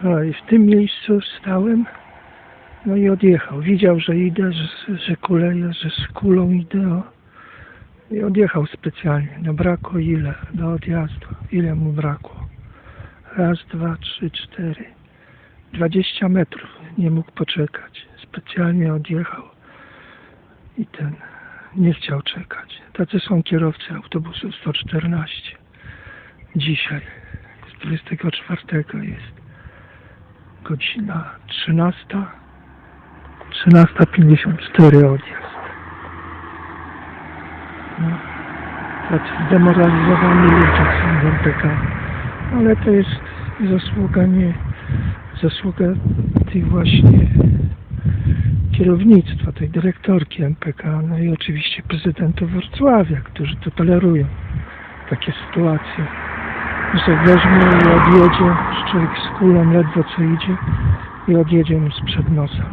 I w tym miejscu stałem, no i odjechał. Widział, że idę, że, że kuleję, że z kulą idę. I odjechał specjalnie. No brakło ile do odjazdu? Ile mu brakło? Raz, dwa, trzy, cztery. Dwadzieścia metrów. Nie mógł poczekać. Specjalnie odjechał. I ten nie chciał czekać. Tacy są kierowcy autobusu 114. Dzisiaj, z 24 jest godzina 13. 13.54 odjazd. No, tacy zdemoralizowani ludzie są w MPK. Ale to jest zasługa nie zasługa tych właśnie kierownictwa, tej dyrektorki MPK, no i oczywiście prezydenta Wrocławia, którzy to tolerują takie sytuacje, że weźmie i odjedzie, że człowiek z kulą ledwo co idzie i odjedzie mu sprzed nosa.